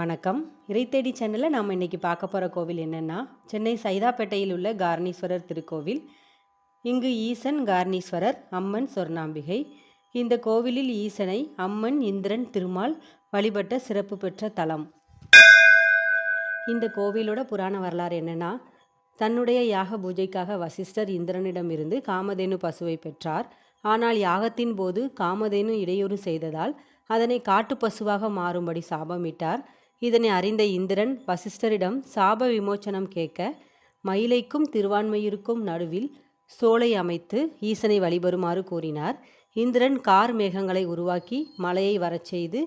வணக்கம். இறைத்தேடி சேனலில் நாம் இன்றைக்கி பார்க்க போகிற கோவில் என்னென்னா சென்னை சைதாப்பேட்டையில் உள்ள கார்ணீஸ்வரர் திருக்கோவில். இங்கு ஈசன் கார்ணீஸ்வரர் அம்மன் சொர்ணாம்பிகை. இந்த கோவிலில் ஈசனை அம்மன் இந்திரன் திருமால் வழிபட்ட சிறப்பு பெற்ற தலம். இந்த கோவிலோட புராண வரலாறு என்னென்னா தன்னுடைய யாக பூஜைக்காக வசிஷ்டர் இந்திரனிடமிருந்து காமதேனு பசுவை பெற்றார். ஆனால் யாகத்தின் போது காமதேனு இடையூறு செய்ததால் அதனை காட்டு பசுவாக மாறும்படி சாபமிட்டார். இதனை அறிந்த இந்திரன் வசிஷ்டரிடம் சாப விமோச்சனம் கேட்க மயிலைக்கும் திருவான்மையிருக்கும் நடுவில் சோலை அமைத்து ஈசனை வழிபடுமாறு கூறினார். இந்திரன் கார் மேகங்களை உருவாக்கி மலையை வரச் செய்து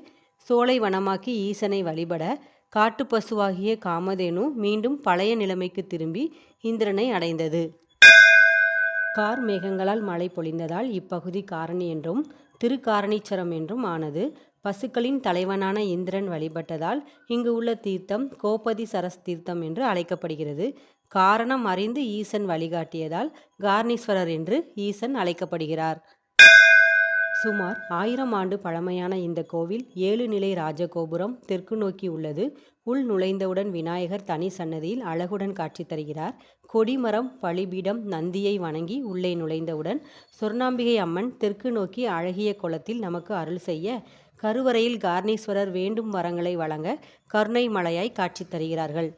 சோலை வனமாக்கி ஈசனை வழிபட காட்டு பசுவாகிய காமதேனு மீண்டும் பழைய நிலைமைக்கு திரும்பி இந்திரனை அடைந்தது. கார் மேகங்களால் மழை பொழிந்ததால் இப்பகுதி காரணி என்றும் திருக்காரணீச்சரம் என்றும் ஆனது பசுக்களின் தலைவனான இந்திரன் வழிபட்டதால் இங்கு உள்ள தீர்த்தம் கோபதி சரஸ் தீர்த்தம் என்று அழைக்கப்படுகிறது. காரணம் அறிந்து ஈசன் வழிகாட்டியதால் கார்ணீஸ்வரர் என்று ஈசன் அழைக்கப்படுகிறார். சுமார் ஆயிரம் ஆண்டு பழமையான இந்த கோவில் ஏழு நிலை ராஜகோபுரம் தெற்கு நோக்கி உள்ளது. உள் நுழைந்தவுடன் விநாயகர் தனி சன்னதியில் அழகுடன் காட்சி தருகிறார். கொடிமரம் பழிபீடம் நந்தியை வணங்கி உள்ளே நுழைந்தவுடன் சொர்ணாம்பிகை அம்மன் தெற்கு நோக்கி அழகிய குளத்தில் நமக்கு அருள் செய்ய கருவறையில் கார்ணீஸ்வரர் வேண்டும் வரங்களை வழங்க கருணை மலையாய் காட்சி தருகிறார்கள்.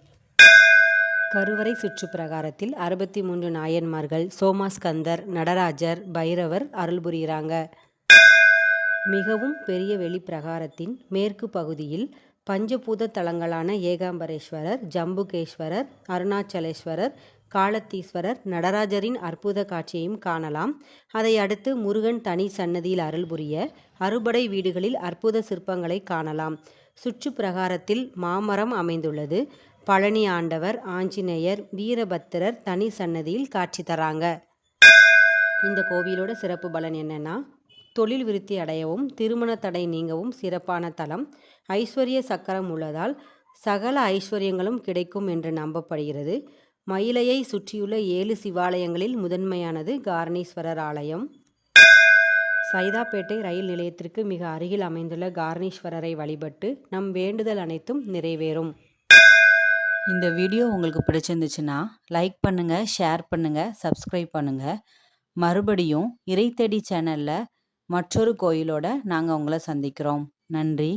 கருவறை சுற்று பிரகாரத்தில் அறுபத்தி மூன்று நாயன்மார்கள் சோமாஸ்கந்தர் நடராஜர் பைரவர் அருள் புரிகிறாங்க. மிகவும் பெரிய வெளிப்பிரகாரத்தின் மேற்கு பகுதியில் பஞ்சபூத தலங்களான ஏகாம்பரேஸ்வரர் ஜம்புகேஸ்வரர் அருணாச்சலேஸ்வரர் காலத்தீஸ்வரர் நடராஜரின் அற்புத காட்சியையும் காணலாம். அதை அடுத்து முருகன் தனி சன்னதியில் அருள் புரிய அறுபடை வீடுகளில் அற்புத சிற்பங்களை காணலாம். சுற்று பிரகாரத்தில் மாமரம் அமைந்துள்ளது. பழனி ஆண்டவர் ஆஞ்சநேயர் வீரபத்திரர் தனி சன்னதியில் காட்சி தராங்க. இந்த கோவிலோட சிறப்பு பலன் என்னென்னா தொழில் விருத்தி அடையவும் திருமண தடை நீங்கவும் சிறப்பான தலம். ஐஸ்வர்ய சக்கரம் உள்ளதால் சகல ஐஸ்வர்யங்களும் கிடைக்கும் என்று நம்பப்படுகிறது. மயிலையை சுற்றியுள்ள ஏழு சிவாலயங்களில் முதன்மையானது காரணீஸ்வரர் ஆலயம். சைதாப்பேட்டை ரயில் நிலையத்திற்கு மிக அருகில் அமைந்துள்ள காரணீஸ்வரரை வழிபட்டு நம் வேண்டுதல் அனைத்தும் நிறைவேறும். இந்த வீடியோ உங்களுக்கு பிடிச்சிருந்துச்சுன்னா லைக் பண்ணுங்கள் ஷேர் பண்ணுங்கள் சப்ஸ்கிரைப் பண்ணுங்கள் மறுபடியும் இறைத்தடி சேனலில் மற்றொரு கோயிலோட நாங்கள் உங்களை சந்திக்கிறோம். நன்றி.